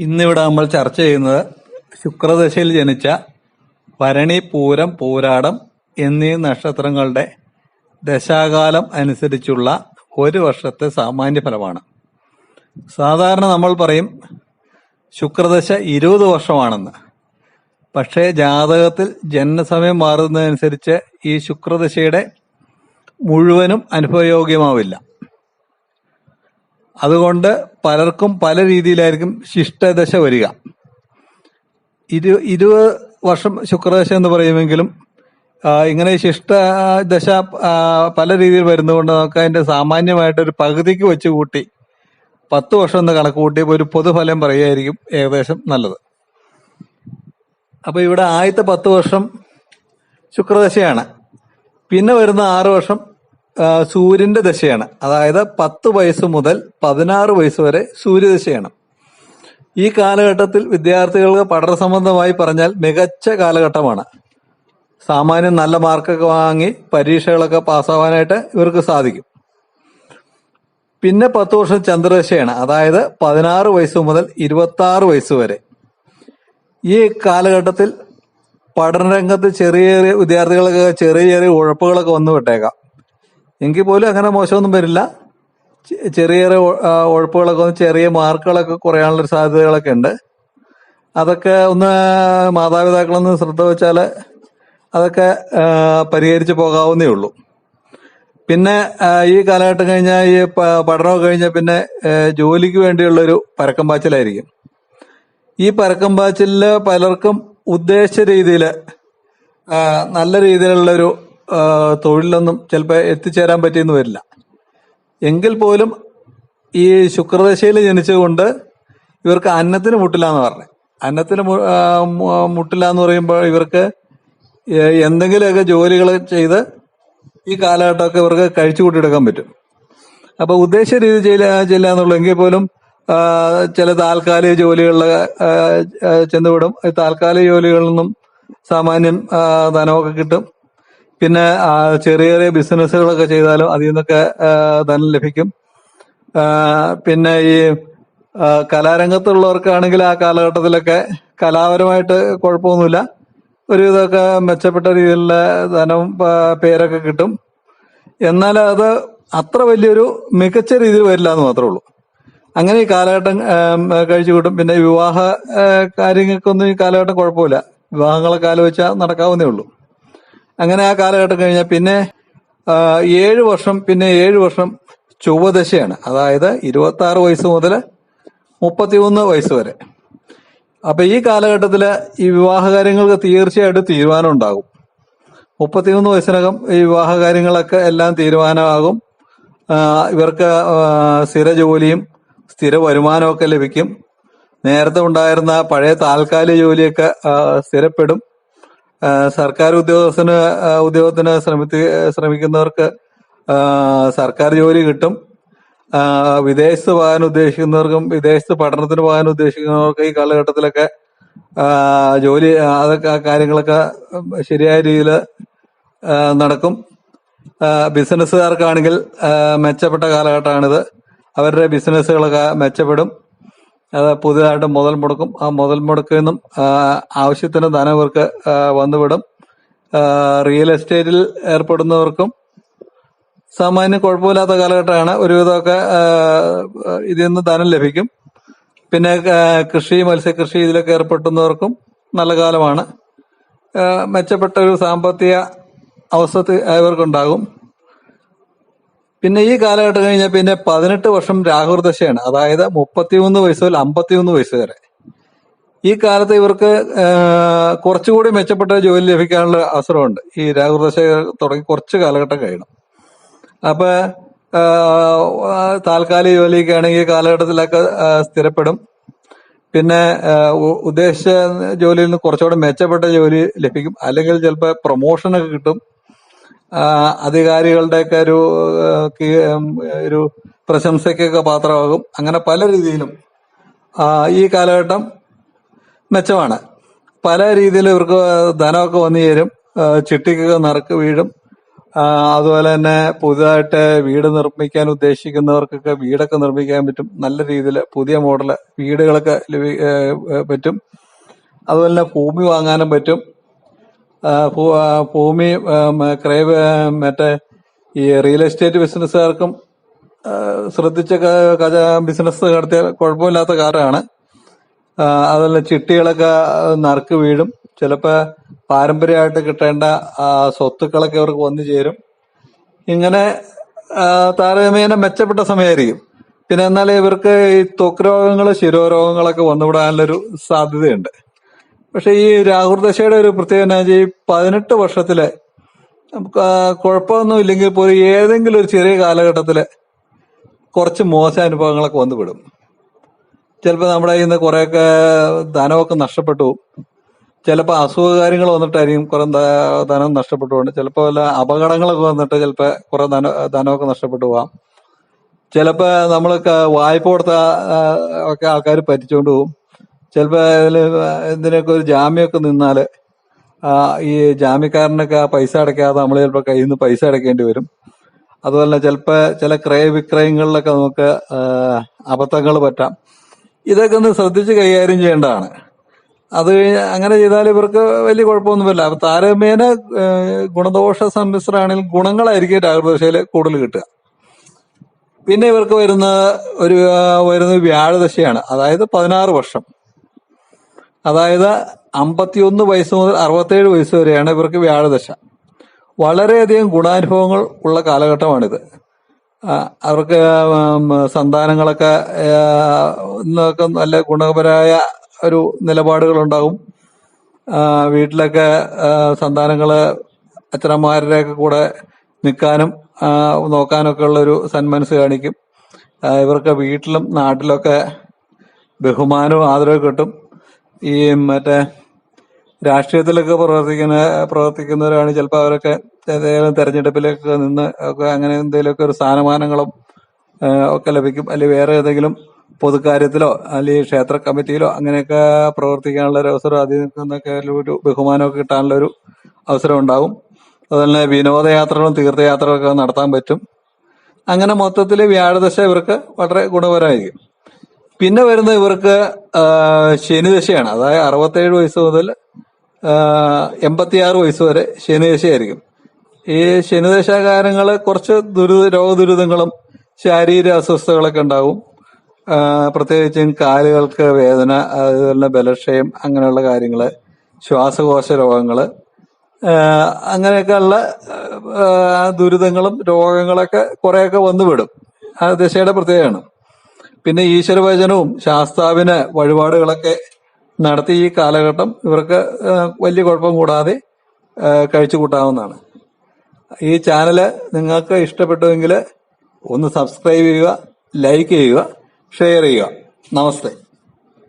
ഇന്നിവിടെ നമ്മൾ ചർച്ച ചെയ്യുന്നത് ശുക്രദശയിൽ ജനിച്ച ഭരണി പൂരം പൂരാടം എന്നീ നക്ഷത്രങ്ങളുടെ ദശാകാലം അനുസരിച്ചുള്ള ഒരു വർഷത്തെ സാമാന്യ ഫലമാണ്. സാധാരണ നമ്മൾ പറയും ശുക്രദശ ഇരുപത് വർഷമാണെന്ന്. പക്ഷേ ജാതകത്തിൽ ജനനസമയം മാറുന്നതനുസരിച്ച് ഈ ശുക്രദശയുടെ മുഴുവനും അനുഭവയോഗ്യമാവില്ല. അതുകൊണ്ട് പലർക്കും പല രീതിയിലായിരിക്കും ശിഷ്ടദശ വരിക. ഇരു ഇരുപത് വർഷം ശുക്രദശ എന്ന് പറയുമെങ്കിലും ഇങ്ങനെ ശിഷ്ട ദശ പല രീതിയിൽ വരുന്നതുകൊണ്ട് നമുക്ക് അതിന്റെ സാമാന്യമായിട്ട് ഒരു പകുതിക്ക് വെച്ച് കൂട്ടി പത്ത് വർഷം എന്ന് കണക്ക് കൂട്ടി ഒരു പൊതുഫലം പറയുകയായിരിക്കും ഏകദേശം നല്ലത്. അപ്പൊ ഇവിടെ ആദ്യത്തെ പത്ത് വർഷം ശുക്രദശയാണ്. പിന്നെ വരുന്ന ആറ് വർഷം സൂര്യന്റെ ദശയാണ്. അതായത് പത്ത് വയസ്സ് മുതൽ പതിനാറ് വയസ്സ് വരെ സൂര്യദശയാണ്. ഈ കാലഘട്ടത്തിൽ വിദ്യാർത്ഥികൾക്ക് പഠന സംബന്ധമായി പറഞ്ഞാൽ മികച്ച കാലഘട്ടമാണ്. സാമാന്യം നല്ല മാർക്കൊക്കെ വാങ്ങി പരീക്ഷകളൊക്കെ പാസ്സാവാനായിട്ട് ഇവർക്ക് സാധിക്കും. പിന്നെ പത്ത് വർഷം ചന്ദ്രദശയാണ്. അതായത് പതിനാറ് വയസ്സ് മുതൽ ഇരുപത്തി ആറ് വയസ്സ് വരെ. ഈ കാലഘട്ടത്തിൽ പഠന പഠനരംഗത്ത് ചെറിയ ചെറിയ വിദ്യാർത്ഥികൾക്ക് ചെറിയ ചെറിയ ഉഴപ്പുകളൊക്കെ വന്നു വിട്ടേക്കാം എങ്കിൽ പോലും അങ്ങനെ മോശമൊന്നും വരില്ല. ചെറിയ ചെറിയ ഉഴപ്പുകളൊക്കെ വന്ന് ചെറിയ മാർക്കുകളൊക്കെ കുറയാനുള്ള സാധ്യതകളൊക്കെ ഉണ്ട്. അതൊക്കെ ഒന്ന് മാതാപിതാക്കളൊന്ന് ശ്രദ്ധ വെച്ചാൽ അതൊക്കെ പരിഹരിച്ചു പോകാവുന്നേ ഉള്ളൂ. പിന്നെ ഈ കാലഘട്ടം കഴിഞ്ഞാൽ ഈ പഠനമൊക്കെ കഴിഞ്ഞാൽ പിന്നെ ജോലിക്ക് വേണ്ടിയുള്ളൊരു പരക്കം പാച്ചിലായിരിക്കും. ഈ പരക്കം പാച്ചിലിൽ പലർക്കും ഉദ്ദേശിച്ച രീതിയിൽ നല്ല രീതിയിലുള്ളൊരു തൊഴിലൊന്നും ചിലപ്പോൾ എത്തിച്ചേരാൻ പറ്റിയെന്ന് വരില്ല. എങ്കിൽ പോലും ഈ ശുക്രദശയിൽ ജനിച്ചുകൊണ്ട് ഇവർക്ക് അന്നത്തിന് മുട്ടില്ല എന്ന് പറഞ്ഞു. അന്നത്തിന് മുട്ടില്ല എന്ന് പറയുമ്പോൾ ഇവർക്ക് എന്തെങ്കിലുമൊക്കെ ജോലികൾ ചെയ്ത് ഈ കാലഘട്ടമൊക്കെ ഇവർക്ക് കഴിച്ചു കൂട്ടിയെടുക്കാൻ പറ്റും. അപ്പൊ ഉദ്ദേശ രീതി ചെയ്യില്ല എന്നുള്ളൂ എങ്കിൽ പോലും ചില താൽക്കാലിക ജോലികളിൽ ചെന്നുവിടും താൽക്കാലിക ജോലികളിൽ നിന്നും സാമാന്യം ധനമൊക്കെ കിട്ടും. പിന്നെ ചെറിയ ചെറിയ ബിസിനസ്സുകളൊക്കെ ചെയ്താലും അതിൽ നിന്നൊക്കെ ധനം ലഭിക്കും. പിന്നെ ഈ കലാരംഗത്തുള്ളവർക്കാണെങ്കിൽ ആ കാലഘട്ടത്തിലൊക്കെ കലാപരമായിട്ട് കുഴപ്പമൊന്നുമില്ല. ഒരുവിധമൊക്കെ മെച്ചപ്പെട്ട രീതിയിലുള്ള ധനം പേരൊക്കെ കിട്ടും. എന്നാൽ അത് അത്ര വലിയൊരു മികച്ച രീതിയിൽ വരില്ല എന്ന് മാത്രമേ ഉള്ളൂ. അങ്ങനെ ഈ കാലഘട്ടം കഴിച്ചു കൂട്ടും. പിന്നെ വിവാഹ കാര്യങ്ങൾക്കൊന്നും ഈ കാലഘട്ടം കുഴപ്പമില്ല. വിവാഹങ്ങളൊക്കെ ആലോചിച്ചാൽ നടക്കാവുന്നേ ഉള്ളൂ. അങ്ങനെ ആ കാലഘട്ടം കഴിഞ്ഞാൽ പിന്നെ ഏഴ് വർഷം പിന്നെ ഏഴ് വർഷം ചൊവ്വദശയാണ്. അതായത് ഇരുപത്തി ആറ് വയസ്സ് മുതൽ മുപ്പത്തിമൂന്ന് വയസ്സ് വരെ. അപ്പൊ ഈ കാലഘട്ടത്തിൽ ഈ വിവാഹ കാര്യങ്ങൾക്ക് തീർച്ചയായിട്ടും തീരുമാനം ഉണ്ടാകും. മുപ്പത്തിമൂന്ന് വയസ്സിനകം ഈ വിവാഹ കാര്യങ്ങളൊക്കെ എല്ലാം തീരുമാനമാകും. ഇവർക്ക് സ്ഥിര ജോലിയും സ്ഥിര വരുമാനമൊക്കെ ലഭിക്കും. നേരത്തെ ഉണ്ടായിരുന്ന പഴയ താൽക്കാലിക ജോലിയൊക്കെ സ്ഥിരപ്പെടും. സർക്കാർ ഉദ്യോഗസ്ഥന് ഉദ്യോഗത്തിന് ശ്രമിത്തി ശ്രമിക്കുന്നവർക്ക് സർക്കാർ ജോലി കിട്ടും. വിദേശത്ത് പോകാൻ ഉദ്ദേശിക്കുന്നവർക്കും വിദേശത്ത് പഠനത്തിന് പോകാൻ ഉദ്ദേശിക്കുന്നവർക്കും ഈ കാലഘട്ടത്തിലൊക്കെ ജോലി അതൊക്കെ കാര്യങ്ങളൊക്കെ ശരിയായ രീതിയിൽ നടക്കും. ബിസിനസ്സുകാർക്കാണെങ്കിൽ മെച്ചപ്പെട്ട കാലഘട്ടമാണിത്. അവരുടെ ബിസിനസ്സുകളൊക്കെ മെച്ചപ്പെടും. പുതിയതായിട്ട് മുതൽ മുടക്കും. ആ മുതൽ മുടക്കിൽ നിന്നും ആവശ്യത്തിന് ധനം ഇവർക്ക് വന്നുവിടും. റിയൽ എസ്റ്റേറ്റിൽ ഏർപ്പെടുന്നവർക്കും സാമാന്യം കുഴപ്പമില്ലാത്ത കാലഘട്ടമാണ്. ഒരുവിധമൊക്കെ ഇതിൽ നിന്ന് ധനം ലഭിക്കും. പിന്നെ കൃഷി മത്സ്യകൃഷി ഇതിലൊക്കെ ഏർപ്പെടുന്നവർക്കും നല്ല കാലമാണ്. മെച്ചപ്പെട്ട ഒരു സാമ്പത്തിക അവസ്ഥ ഇവർക്കുണ്ടാകും പിന്നെ ഈ കാലഘട്ടം കഴിഞ്ഞാൽ പിന്നെ പതിനെട്ട് വർഷം രാഹുർദശയാണ് അതായത് മുപ്പത്തിമൂന്ന് വയസ്സ് മുതൽ അമ്പത്തിമൂന്ന് വയസ്സ് വരെ. ഈ കാലത്ത് ഇവർക്ക് കുറച്ചുകൂടി മെച്ചപ്പെട്ട ജോലി ലഭിക്കാനുള്ള അവസരമുണ്ട്. ഈ രാഹുർദശ തുടങ്ങി കുറച്ച് കാലഘട്ടം കഴിയണം. അപ്പൊ താൽക്കാലിക ജോലിയൊക്കെ ആണെങ്കിൽ കാലഘട്ടത്തിലൊക്കെ സ്ഥിരപ്പെടും. പിന്നെ ഉദ്ദേശിച്ച ജോലിയിൽ നിന്ന് കുറച്ചുകൂടെ മെച്ചപ്പെട്ട ജോലി ലഭിക്കും. അല്ലെങ്കിൽ ചിലപ്പോൾ പ്രൊമോഷനൊക്കെ കിട്ടും. അധികാരികളുടെയൊക്കെ ഒരു ഒരു പ്രശംസയ്ക്കൊക്കെ പാത്രമാകും. അങ്ങനെ പല രീതിയിലും ഈ കാലഘട്ടം മെച്ചമാണ്. പല രീതിയിലും ഇവർക്ക് ധനമൊക്കെ വന്നു ചേരും. ചിട്ടിക്കൊക്കെ നറുക്ക് വീഴും. അതുപോലെ തന്നെ പുതുതായിട്ട് വീട് നിർമ്മിക്കാൻ ഉദ്ദേശിക്കുന്നവർക്കൊക്കെ വീടൊക്കെ നിർമ്മിക്കാൻ പറ്റും. നല്ല രീതിയിൽ പുതിയ മോഡൽ വീടുകളൊക്കെ പറ്റും. അതുപോലെ തന്നെ ഭൂമി വാങ്ങാനും പറ്റും. ഭൂമി ക്രയ മറ്റേ ഈ റിയൽ എസ്റ്റേറ്റ് ബിസിനസ്സുകാർക്കും ശ്രദ്ധിച്ച ബിസിനസ് നടത്തിയാൽ കുഴപ്പമില്ലാത്ത കാലമാണ് അതുപോലെ ചിട്ടികളൊക്കെ നറുക്ക് വീഴും. ചിലപ്പോൾ പാരമ്പര്യമായിട്ട് കിട്ടേണ്ട സ്വത്തുക്കളൊക്കെ അവർക്ക് വന്നു ചേരും. ഇങ്ങനെ താരതമ്യേന മെച്ചപ്പെട്ട സമയമായിരിക്കും. പിന്നെ എന്നാൽ ഇവർക്ക് ഈ ത്വക്ക് രോഗങ്ങൾ ശിരോരോഗങ്ങളൊക്കെ വന്നുവിടാനുള്ളൊരു സാധ്യതയുണ്ട്. പക്ഷെ ഈ രാഹുൽ ദശയുടെ ഒരു പ്രത്യേകത എന്നാ വെച്ചാൽ ഈ പതിനെട്ട് വർഷത്തിൽ കുഴപ്പമൊന്നും ഇല്ലെങ്കിൽ പോലും ഏതെങ്കിലും ഒരു ചെറിയ കാലഘട്ടത്തിൽ കുറച്ച് മോശം അനുഭവങ്ങളൊക്കെ വന്നുവിടും ചിലപ്പോൾ നമ്മുടെ കയ്യിൽ നിന്ന് കുറെയൊക്കെ ധനമൊക്കെ നഷ്ടപ്പെട്ടു. ചിലപ്പോൾ അസുഖ കാര്യങ്ങൾ വന്നിട്ടായിരിക്കും കുറെ ധനം നഷ്ടപ്പെട്ടുകൊണ്ട്. ചിലപ്പോൾ വല്ല അപകടങ്ങളൊക്കെ വന്നിട്ട് ചിലപ്പോൾ കുറെ ധന ധനമൊക്കെ നഷ്ടപ്പെട്ടു പോവാം. ചിലപ്പോൾ നമ്മളൊക്കെ വായ്പ കൊടുത്ത ഒക്കെ ആൾക്കാർ പറ്റിച്ചുകൊണ്ട് പോകും ചിലപ്പോൾ അതിൽ എന്തിനൊക്കെ ഒരു ജാമ്യമൊക്കെ നിന്നാൽ ഈ ജാമ്യക്കാരനൊക്കെ ആ പൈസ അടയ്ക്കാതെ നമ്മൾ ചിലപ്പോൾ കയ്യിൽ നിന്ന് പൈസ അടയ്ക്കേണ്ടി വരും. അതുപോലെ ചിലപ്പോൾ ചില ക്രയവിക്രയങ്ങളിലൊക്കെ നമുക്ക് അബദ്ധങ്ങൾ പറ്റാം. ഇതൊക്കെ ഒന്ന് ശ്രദ്ധിച്ച് കൈകാര്യം ചെയ്യേണ്ടതാണ്. അത് അങ്ങനെ ചെയ്താൽ ഇവർക്ക് വലിയ കുഴപ്പമൊന്നുമില്ല അപ്പൊ താരതമ്യേന ഏഹ്, ഗുണദോഷ സമ്മിശ്രമാണെങ്കിൽ ഗുണങ്ങളായിരിക്കും രാഹുദശയിൽ കൂടുതൽ കിട്ടുക. പിന്നെ ഇവർക്ക് വരുന്ന ഒരു വരുന്ന വ്യാഴദശയാണ്. അതായത് പതിനാറ് വർഷം. അതായത് അമ്പത്തിയൊന്ന് വയസ്സ് മുതൽ അറുപത്തേഴ് വയസ്സ് വരെയാണ് ഇവർക്ക് വ്യാഴദശ. വളരെയധികം ഗുണാനുഭവങ്ങൾ ഉള്ള കാലഘട്ടമാണിത്. അവർക്ക് സന്താനങ്ങളൊക്കെ ഇന്നൊക്കെ നല്ല ഗുണപരമായ ഒരു നിലപാടുകളുണ്ടാകും. വീട്ടിലൊക്കെ സന്താനങ്ങൾ അച്ഛനമാരുടെയൊക്കെ കൂടെ നിൽക്കാനും നോക്കാനൊക്കെ ഉള്ളൊരു സന്മനസ് കാണിക്കും. ഇവർക്ക് വീട്ടിലും നാട്ടിലൊക്കെ ബഹുമാനവും ആദരവും കിട്ടും. ഈ മറ്റേ രാഷ്ട്രീയത്തിലൊക്കെ പ്രവർത്തിക്കുന്ന പ്രവർത്തിക്കുന്നവരാണ് ചിലപ്പോൾ അവരൊക്കെ ഏതെങ്കിലും തെരഞ്ഞെടുപ്പിലൊക്കെ നിന്ന് ഒക്കെ അങ്ങനെ എന്തെങ്കിലുമൊക്കെ ഒരു സ്ഥാനമാനങ്ങളും ഒക്കെ ലഭിക്കും. അല്ലെങ്കിൽ വേറെ ഏതെങ്കിലും പൊതുക്കാര്യത്തിലോ അല്ലെങ്കിൽ ക്ഷേത്ര കമ്മിറ്റിയിലോ അങ്ങനെയൊക്കെ പ്രവർത്തിക്കാനുള്ള ഒരു അവസരം അതിൽ നിന്നൊക്കെ ഒരു ബഹുമാനമൊക്കെ കിട്ടാനുള്ള ഒരു അവസരം ഉണ്ടാകും. അതുപോലെ വിനോദയാത്രകളും തീർത്ഥയാത്രകളൊക്കെ നടത്താൻ പറ്റും. അങ്ങനെ മൊത്തത്തിൽ വ്യാഴദശ ഇവർക്ക് വളരെ ഗുണപരമായിരിക്കും പിന്നെ വരുന്ന ഇവർക്ക് ശനിദശയാണ്. അതായത് അറുപത്തേഴ് വയസ്സ് മുതൽ എൺപത്തിയാറ് വയസ്സ് വരെ ശനിദശയായിരിക്കും. ഈ ശനിദശാകാരങ്ങൾ കുറച്ച് ദുരിത രോഗദുരിതങ്ങളും ശാരീരിക അസ്വസ്ഥതകളൊക്കെ ഉണ്ടാവും. പ്രത്യേകിച്ചും കാലുകൾക്ക് വേദന അതുപോലെ ബലക്ഷയം അങ്ങനെയുള്ള കാര്യങ്ങൾ ശ്വാസകോശ രോഗങ്ങൾ അങ്ങനെയൊക്കെയുള്ള ദുരിതങ്ങളും രോഗങ്ങളൊക്കെ കുറെയൊക്കെ വന്നുവിടും. ആ ദശയുടെ പ്രത്യേകമാണ് പിന്നെ ഈശ്വരവചനവും ശാസ്താവിന് വഴിപാടുകളൊക്കെ നടത്തി ഈ കാലഘട്ടം ഇവർക്ക് വലിയ കുഴപ്പം കൂടാതെ കഴിച്ചു കൂട്ടാവുന്നതാണ്. ഈ ചാനൽ നിങ്ങൾക്ക് ഇഷ്ടപ്പെട്ടുവെങ്കിൽ ഒന്ന് സബ്സ്ക്രൈബ് ചെയ്യുക ലൈക്ക് ചെയ്യുക ഷെയർ ചെയ്യുക. നമസ്തേ.